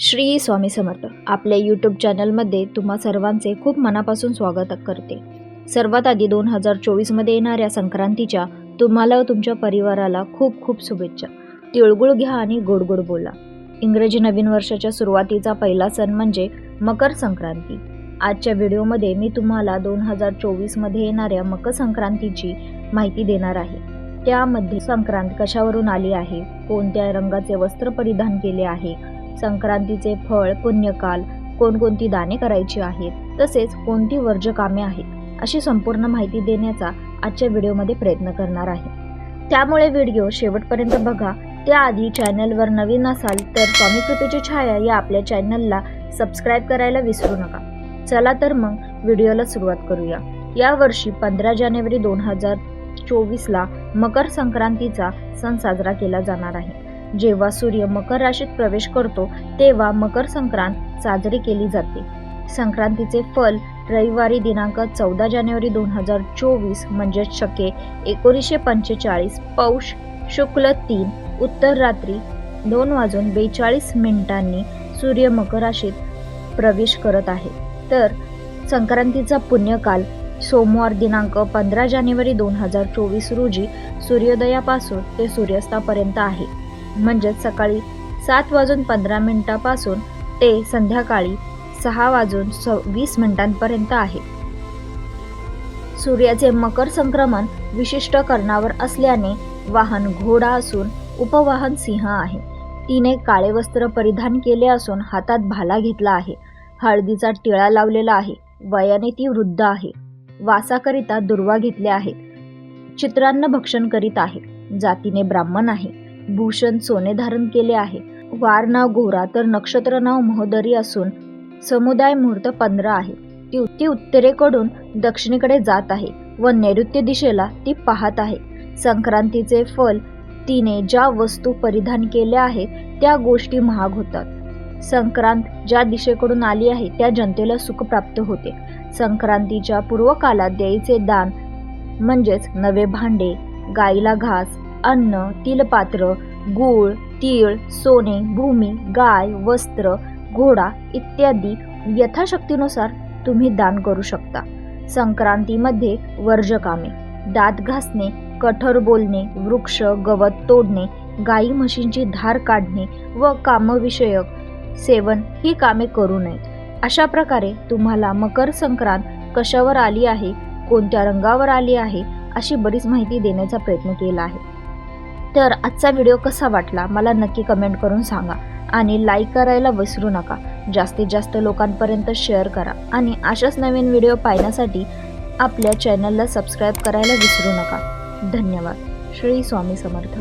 श्री स्वामी समर्थ. आपल्या यूट्यूब चॅनलमध्ये तुम्हा सर्वांचे खूप मनापासून स्वागत करते. सर्वात आधी दोन हजार चोवीसमध्ये येणाऱ्या संक्रांतीच्या तुम्हाला व तुमच्या परिवाराला खूप खूप शुभेच्छा. तिळगुळ घ्या आणि गोड गोड बोला. इंग्रजी नवीन वर्षाच्या सुरुवातीचा पहिला सण म्हणजे मकर संक्रांती. आजच्या व्हिडिओमध्ये मी तुम्हाला दोन हजार चोवीसमध्ये येणाऱ्या मकर संक्रांतीची माहिती देणार आहे. त्यामध्ये संक्रांत कशावरून आली आहे? कोणत्या रंगाचे वस्त्र परिधान केले आहे? संक्रांतीचे फळ पुण्यकाल कोणकोणती दाने करायची आहेत तसेच कोणती वर्ज्य कामे आहेत अशी संपूर्ण माहिती देण्याचा आजच्या व्हिडिओमध्ये प्रयत्न करणार आहे. त्यामुळे व्हिडिओ शेवटपर्यंत बघा. त्याआधी चॅनलवर नवीन असाल तर स्वामी कृपेची छाया या आपल्या चॅनलला सबस्क्राईब करायला विसरू नका. चला तर मग व्हिडिओला सुरुवात करूया. यावर्षी पंधरा जानेवारी दोन हजार चोवीसला मकर संक्रांतीचा सण साजरा केला जाणार आहे. जेव्हा सूर्य मकर राशीत प्रवेश करतो तेव्हा मकर संक्रांत साजरी केली जाते. संक्रांतीचे फल रविवारी दिनांक चौदा जानेवारी दोन हजार चोवीस म्हणजेच शके एकोणीसशे पंचेचाळीस पौष शुक्ल तीन उत्तर रात्री दोन वाजून बेचाळीस मिनिटांनी सूर्य मकर राशीत प्रवेश करत आहे. तर संक्रांतीचा पुण्यकाल सोमवार दिनांक पंधरा जानेवारी दोन हजार चोवीस रोजी सूर्योदयापासून ते सूर्यास्तापर्यंत आहे. म्हणजेच सकाळी सात वाजून पंधरा मिनिटापासून ते संध्याकाळी सहा वाजून स वीस मिनिटांपर्यंत आहे. सूर्याचे मकर संक्रमण विशिष्ट कर्णावर असल्याने वाहन घोडा असून उपवाहन सिंह आहे. तिने काळे वस्त्र परिधान केले असून हातात भाला घेतला आहे. हळदीचा टिळा लावलेला आहे. वयाने ती वृद्ध आहे. वासाकरिता दुर्वा घेतले आहेत. चित्रांना भक्षण करीत आहे. जातीने ब्राह्मण आहे. भूषण सोने धारण केले आहे. वार नाव घोरा तर नक्षत्र नाव महोदरी असून समुदाय मुहूर्त पंधरा आहे. ती ती उत्तरेकडून दक्षिणेकडे जात आहे व नैऋत्य दिशेला ती पाहत आहे. संक्रांतीचे फल तिने ज्या वस्तू परिधान केल्या आहेत त्या गोष्टी महाग होतात. संक्रांत ज्या दिशेकडून आली आहे त्या जनतेला सुख प्राप्त होते. संक्रांतीच्या पूर्वकालात द्यायचे दान म्हणजेच नवे भांडे गाईला घास अन्न तिलपात्र गूळ तीळ सोने भूमी गाय वस्त्र घोडा इत्यादी यथाशक्तीनुसार तुम्ही दान करू शकता. संक्रांतीमध्ये वर्जकामे दात घासणे कठोर बोलणे वृक्ष गवत तोडणे गाई म्हशींची धार काढणे व कामविषयक सेवन ही कामे करू नयेत. अशा प्रकारे तुम्हाला मकर संक्रांत कशावर आली आहे कोणत्या रंगावर आली आहे अशी बरीच माहिती देण्याचा प्रयत्न केला आहे. तर आजचा व्हिडिओ कसा वाटला मला नक्की कमेंट करून सांगा. आणि लाईक करायला विसरू नका. जास्तीत जास्त लोकांपर्यंत शेअर करा. आणि अशाच नवीन व्हिडिओ पाहण्यासाठी आपल्या चॅनलला सबस्क्राईब करायला विसरू नका. धन्यवाद. श्री स्वामी समर्थ.